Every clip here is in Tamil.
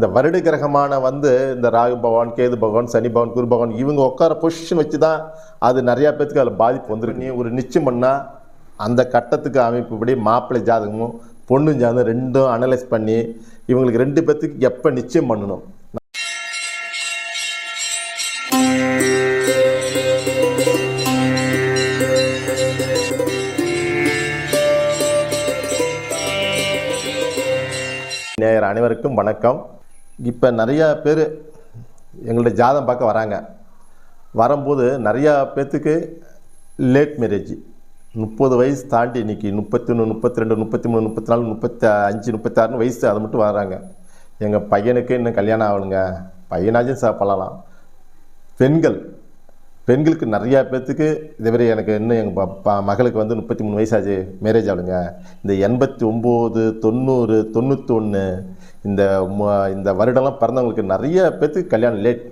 இந்த வருட கிரகமான வந்து இந்த ராகு பகவான் கேது பகவான் சனி பகவான் குரு பகவான் இவங்க உட்கார பொசிஷன் வச்சு தான் அது நிறையா பேத்துக்கு அதில் பாதிப்பு வந்துருக்கு. நீ ஒரு நிச்சயம் பண்ணால் அந்த கட்டத்துக்கு அமைப்புப்படி மாப்பிள்ளை ஜாதகமும் பொண்ணு ஜாதகம் ரெண்டும் அனலைஸ் பண்ணி இவங்களுக்கு ரெண்டு பேத்துக்கு எப்போ நிச்சயம் பண்ணணும்? நேயர் அனைவருக்கும் வணக்கம். இப்போ நிறையா பேர் எங்கள்கிட்ட ஜாதகம் பார்க்க வராங்க. வரும்போது நிறையா பேர்த்துக்கு லேட் மேரேஜ் முப்பது வயசு தாண்டி இன்றைக்கி முப்பத்தி ஒன்று முப்பத்தி ரெண்டு முப்பத்தி மூணு முப்பத்தி நாலு முப்பத்தி அஞ்சு முப்பத்தாறுன்னு வயசு அது மட்டும் வராங்க. எங்கள் பையனுக்கு இன்னும் கல்யாணம் ஆகணுங்க. பையனாச்சும் சா பண்ணலாம். பெண்கள் பெண்களுக்கு நிறையா பேர்த்துக்கு இதுவரை எனக்கு இன்னும் எங்கள் மகளுக்கு வந்து முப்பத்தி மூணு வயசாச்சு மேரேஜ் ஆகணுங்க. இந்த எண்பத்தி ஒம்பது தொண்ணூறு தொண்ணூற்றொன்று இந்த இந்த வருடம்லாம் பிறந்தவங்களுக்கு நிறைய பேர்த்துக்கு கல்யாணம் லேட்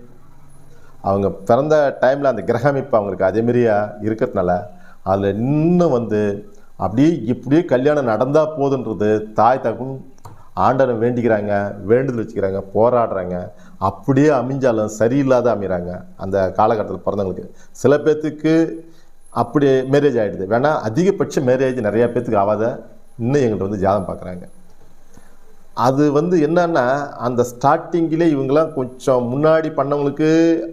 அவங்க பிறந்த டைமில் அந்த கிரக அமைப்பு அவங்களுக்கு அதேமாரியா இருக்கிறதுனால அதில் இன்னும் வந்து அப்படியே இப்படியே கல்யாணம் நடந்தால் போதுன்றது தாய் தகவல் ஆண்டனை வேண்டிக்கிறாங்க வேண்டுதல் வச்சுக்கிறாங்க போராடுறாங்க. அப்படியே அமைஞ்சாலும் சரியில்லாத அமைகிறாங்க அந்த காலகட்டத்தில் பிறந்தவங்களுக்கு. சில பேர்த்துக்கு அப்படி மேரேஜ் ஆகிடுது வேணால் அதிகபட்ச மேரேஜ் நிறையா பேர்த்துக்கு ஆகாத இன்னும் எங்கள்கிட்ட வந்து ஜாதம் பார்க்குறாங்க அது வந்து என்னன்னா அந்த ஸ்டார்டிங்கிலே இவங்கெல்லாம் கொஞ்சம் முன்னாடி பண்ணவங்களுக்கு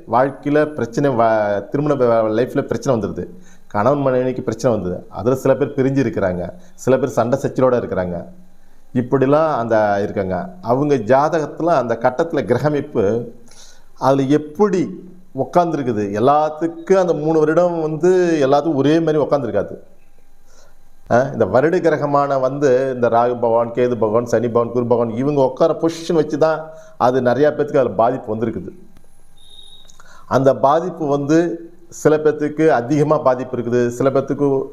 வாழ்க்கையில் பிரச்சனை வ திருமண லைஃப்பில் பிரச்சனை வந்துடுது கணவன் மனைவிக்கு பிரச்சனை வந்தது. அதில் சில பேர் பிரிஞ்சு இருக்கிறாங்க. சில பேர் சண்டை சச்சலோடு இருக்கிறாங்க. இப்படிலாம் அந்த இருக்காங்க. அவங்க ஜாதகத்தில் அந்த கட்டத்தில் கிரகமைப்பு அதில் எப்படி உக்காந்துருக்குது? எல்லாத்துக்கும் அந்த மூணு வருடம் வந்து எல்லாத்துக்கும் ஒரே மாதிரி உக்காந்துருக்காது. இந்த வருட கிரகமான வந்து இந்த ராகு பகவான் கேது பகவான் சனி பகவான் குரு பகவான் இவங்க உட்கார பொசிஷன் வச்சு தான் அது நிறையா பேர்த்துக்கு அதில் பாதிப்பு வந்திருக்குது. அந்த பாதிப்பு வந்து சில பேர்த்துக்கு அதிகமாக பாதிப்பு இருக்குது. சில பேர்த்துக்கு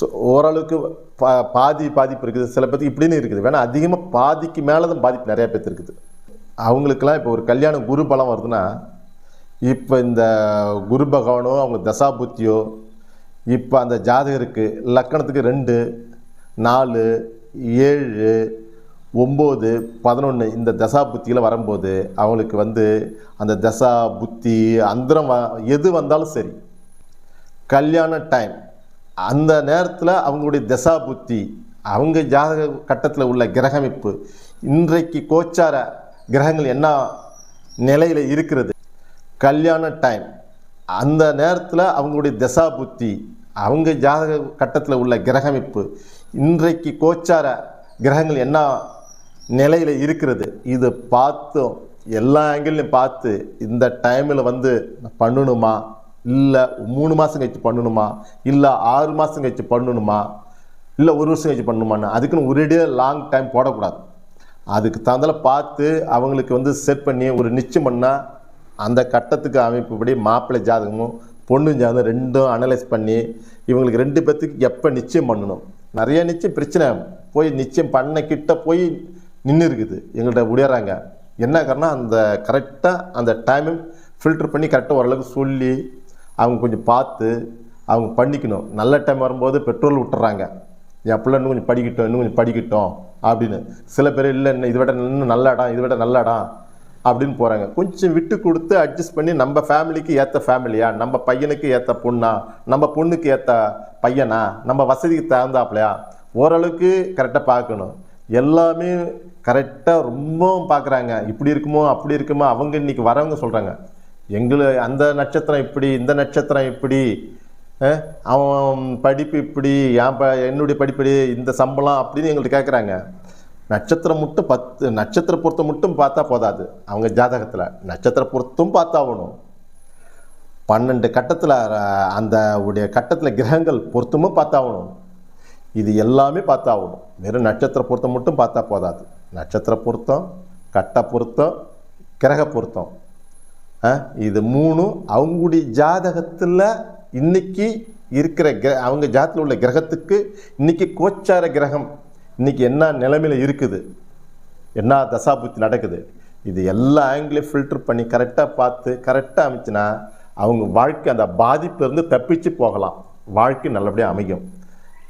சு- ஓரளவுக்கு பா பாதி பாதிப்பு இருக்குது. சில பேர்த்துக்கு இப்படின்னு இருக்குது. வேணால் அதிகமாக பாதிக்கு மேலே தான் பாதிப்பு நிறையா பேர்த்து இருக்குது. அவங்களுக்கெல்லாம் இப்போ ஒரு கல்யாணம் குரு பலம் வருதுன்னா இப்போ இந்த குரு பகவானோ அவங்க தசாபுத்தியோ இப்போ அந்த ஜாதகருக்கு லக்கணத்துக்கு ரெண்டு நாலு ஏழு ஒம்பது பதினொன்று இந்த தசா புத்தியில் வரும்போது அவங்களுக்கு வந்து அந்த தசா புத்தி அந்தரம் வ- எது வந்தாலும் சரி கல்யாண டைம் அந்த நேரத்தில் அவங்களுடைய தசா புத்தி அவங்க ஜாதக கட்டத்தில் உள்ள கிரகமைப்பு இன்றைக்கு கோச்சார கிரகங்கள் என்ன நிலையில் இருக்கிறது? கல்யாண டைம் அந்த நேரத்தில் அவங்களுடைய தசா புத்தி அவங்க ஜாதக கட்டத்தில் உள்ள கிரகமைப்பு இன்றைக்கு கோச்சார கிரகங்கள் என்ன நிலையில் இருக்கிறது இது பார்த்தும் எல்லா ஆங்கிள்லையும் பார்த்து இந்த டைமில் வந்து பண்ணணுமா? இல்லை மூணு மாதம் கழிச்சு பண்ணணுமா? இல்லை ஆறு மாதம் கழிச்சு பண்ணணுமா? இல்லை ஒரு வருஷம் கழிச்சு பண்ணணுமான்னு அதுக்குன்னு ஒரேடியாக லாங் டைம் போடக்கூடாது. அதுக்கு தகுந்தால பார்த்து அவங்களுக்கு வந்து செட் பண்ணி ஒரு நிச்சயம் பண்ணால் அந்த கட்டத்துக்கு அமைப்புப்படி மாப்பிள்ளை ஜாதகமும் பொண்ணு ஜாதகம் ரெண்டும் அனலைஸ் பண்ணி இவங்களுக்கு ரெண்டு பேர்த்துக்கு எப்போ நிச்சயம் பண்ணணும்? நிறைய நிச்சயம் பிரச்சனை. போய் நிச்சயம் பண்ண கிட்ட போய் நின்று இருக்குது. எங்கள்கிட்ட உடையறாங்க. என்ன காரணம் அந்த கரெக்டாக அந்த டைமை ஃபில்டர் பண்ணி கரெக்டாக ஓரளவுக்கு சொல்லி அவங்க கொஞ்சம் பார்த்து அவங்க பண்ணிக்கணும். நல்ல டைம் வரும்போது பெட்ரோல் விட்டுறாங்க. என் பிள்ளை இன்னும் கொஞ்சம் படிக்கட்டும் இன்னும் கொஞ்சம் படிக்கட்டும் அப்படின்னு. சில பேர் இல்லை இன்னும் இதை விட இன்னும் நல்ல இடம் இதை விட நல்ல இடம் அப்படின்னு போகிறாங்க கொஞ்சம் விட்டு கொடுத்து அட்ஜஸ்ட் பண்ணி நம்ம ஃபேமிலிக்கு ஏற்ற ஃபேமிலியா நம்ம பையனுக்கு ஏற்ற பொண்ணா? நம்ம பொண்ணுக்கு ஏற்ற பையனா? நம்ம வசதிக்கு தகுந்தாப்புலையா? ஓரளவுக்கு கரெக்டாக பார்க்கணும். எல்லாமே கரெக்டாக ரொம்பவும் பார்க்குறாங்க. இப்படி இருக்குமோ அப்படி இருக்குமோ அவங்க இன்னைக்கு வரவங்க சொல்கிறாங்க எங்களை அந்த நட்சத்திரம் இப்படி இந்த நட்சத்திரம் இப்படி அவன் படிப்பு இப்படி என் ப என்னுடைய படிப்படி இந்த சம்பளம் அப்படின்னு எங்கள்கிட்ட கேட்குறாங்க நட்சத்திரம் மட்டும் பத்து நட்சத்திர பொருத்தம் மட்டும் பார்த்தா போதாது. அவங்க ஜாதகத்தில் நட்சத்திர பொருத்தம் பார்த்தாகணும் பன்னெண்டு கட்டத்தில் அந்த உடைய கட்டத்தில் கிரகங்கள் பொருத்தமும் பார்த்தாகணும் இது எல்லாமே பார்த்தாகணும் வெறும் நட்சத்திர பொருத்தம் மட்டும் பார்த்தா போதாது. நட்சத்திர பொருத்தம் கட்ட பொருத்தம் கிரக பொருத்தம் ஆ, இது மூணும் அவங்களுடைய ஜாதகத்தில் இன்றைக்கி இருக்கிற கிர அவங்க ஜாதத்தில் உள்ள கிரகத்துக்கு இன்றைக்கி கோச்சார கிரகம் இன்றைக்கி என்ன நிலைமையில் இருக்குது? என்ன தசாபுத்தி நடக்குது? இது எல்லா ஆங்கிளையும் ஃபில்டர் பண்ணி கரெக்டாக பார்த்து கரெக்டாக அமைச்சுன்னா அவங்க வாழ்க்கை அந்த பாதிப்பிலிருந்து தப்பிச்சு போகலாம். வாழ்க்கை நல்லபடியாக அமையும்.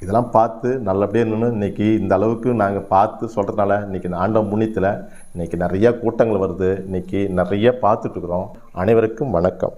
இதெல்லாம் பார்த்து நல்லபடியாக நின்று இன்றைக்கி இந்த அளவுக்கு நாங்கள் பார்த்து சொல்கிறதுனால இன்றைக்கி ஆண்ட முன்னித்தில் இன்றைக்கி நிறைய கூட்டங்கள் வருது. இன்றைக்கி நிறைய பார்த்துட்ருக்குறோம் அனைவருக்கும் வணக்கம்.